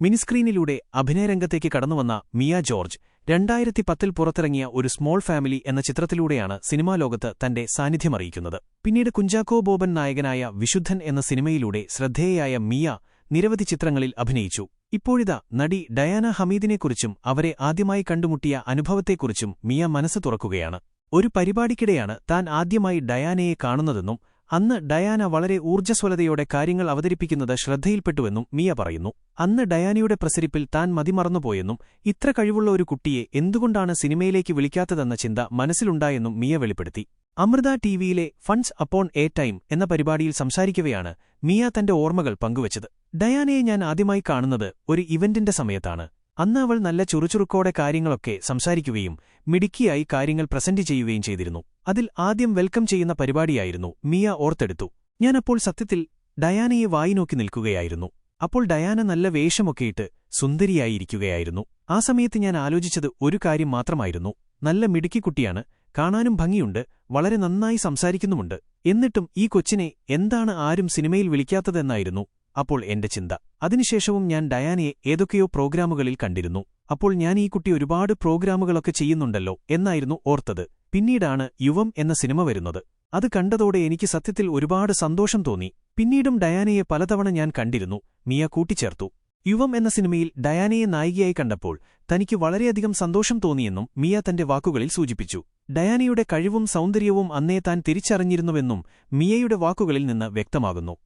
മിനിസ്ക്രീനിലൂടെ അഭിനയരംഗത്തേക്ക് കടന്നുവന്ന മിയ ജോർജ് രണ്ടായിരത്തി പത്തിൽ പുറത്തിറങ്ങിയ ഒരു സ്മോൾ ഫാമിലി എന്ന ചിത്രത്തിലൂടെയാണ് സിനിമാ ലോകത്ത് തന്റെ സാന്നിധ്യമറിയിക്കുന്നത് പിന്നീട് കുഞ്ചാക്കോ ബോബൻ നായകനായ വിശുദ്ധൻ എന്ന സിനിമയിലൂടെ ശ്രദ്ധേയയായ മിയ നിരവധി ചിത്രങ്ങളിൽ അഭിനയിച്ചു. ഇപ്പോഴിതാ നടി ഡയാന ഹമീദിനെക്കുറിച്ചും അവരെ ആദ്യമായി കണ്ടുമുട്ടിയ അനുഭവത്തെക്കുറിച്ചും മിയ മനസ്സ് തുറക്കുകയാണ്. ഒരു പരിപാടിക്കിടെയാണ് താൻ ആദ്യമായി ഡയാനയെ കാണുന്നതെന്നും അന്ന് ഡയാന വളരെ ഊർജസ്വലതയോടെ കാര്യങ്ങൾ അവതരിപ്പിക്കുന്നത് ശ്രദ്ധയിൽപ്പെട്ടുവെന്നും മിയ പറയുന്നു. അന്ന് ഡയാനയുടെ പ്രസരിപ്പിൽ താൻ മതിമറന്നുപോയെന്നും ഇത്ര കഴിവുള്ള ഒരു കുട്ടിയെ എന്തുകൊണ്ടാണ് സിനിമയിലേക്ക് വിളിക്കാത്തതെന്ന ചിന്ത മനസ്സിലുണ്ടായെന്നും മിയ വെളിപ്പെടുത്തി. അമൃത ടിവിയിലെ ഫണ്ട്സ് അപ്പോൺ എ ടൈം എന്ന പരിപാടിയിൽ സംസാരിക്കവെയാണ് മിയ തന്റെ ഓർമ്മകൾ പങ്കുവച്ചത്. ഡയാനയെ ഞാൻ ആദ്യമായി കാണുന്നത് ഒരു ഇവന്റിന്റെ സമയത്താണ്. അന്ന് അവൾ നല്ല ചുറുചുറുക്കോടെ കാര്യങ്ങളൊക്കെ സംസാരിക്കുകയും മിടുക്കിയായി കാര്യങ്ങൾ പ്രസന്റ് ചെയ്യുകയും ചെയ്തിരുന്നു. അതിൽ ആദ്യം വെൽക്കം ചെയ്യുന്ന പരിപാടിയായിരുന്നു മിയ ഓർത്തെടുത്തു. ഞാനപ്പോൾ സത്യത്തിൽ ഡയാനയെ വായിനോക്കി നിൽക്കുകയായിരുന്നു. അപ്പോൾ ഡയാന നല്ല വേഷമൊക്കെയിട്ട് സുന്ദരിയായിരിക്കുകയായിരുന്നു. ആ സമയത്ത് ഞാൻ ആലോചിച്ചത് ഒരു കാര്യം മാത്രമായിരുന്നു. നല്ല മിടുക്കിക്കുട്ടിയാണ് കാണാനും ഭംഗിയുണ്ട് വളരെ നന്നായി സംസാരിക്കുന്നുമുണ്ട്. എന്നിട്ടും ഈ കൊച്ചിനെ എന്താണ് ആരും സിനിമയിൽ വിളിക്കാത്തതെന്നായിരുന്നു. അപ്പോൾ എന്റെ ചിന്ത. അതിനുശേഷവും ഞാൻ ഡയാനയെ ഏതൊക്കെയോ പ്രോഗ്രാമുകളിൽ കണ്ടിരുന്നു. അപ്പോൾ ഞാൻ ഈ കുട്ടി ഒരുപാട് പ്രോഗ്രാമുകളൊക്കെ ചെയ്യുന്നുണ്ടല്ലോ എന്നായിരുന്നു ഓർത്തത്. പിന്നീടാണ് യുവം എന്ന സിനിമ വരുന്നത്. അത് കണ്ടതോടെ എനിക്ക് സത്യത്തിൽ ഒരുപാട് സന്തോഷം തോന്നി. പിന്നീടും ഡയാനയെ പലതവണ ഞാൻ കണ്ടിരുന്നു. മിയ കൂട്ടിച്ചേർത്തു. യുവം എന്ന സിനിമയിൽ ഡയാനയെ നായികയായി കണ്ടപ്പോൾ തനിക്ക് വളരെയധികം സന്തോഷം തോന്നിയെന്നും മിയ തന്റെ വാക്കുകളിൽ സൂചിപ്പിച്ചു. ഡയാനയുടെ കഴിവും സൗന്ദര്യവും അന്നേ താൻ തിരിച്ചറിഞ്ഞിരുന്നുവെന്നും മിയയുടെ വാക്കുകളിൽ നിന്ന് വ്യക്തമാകുന്നു.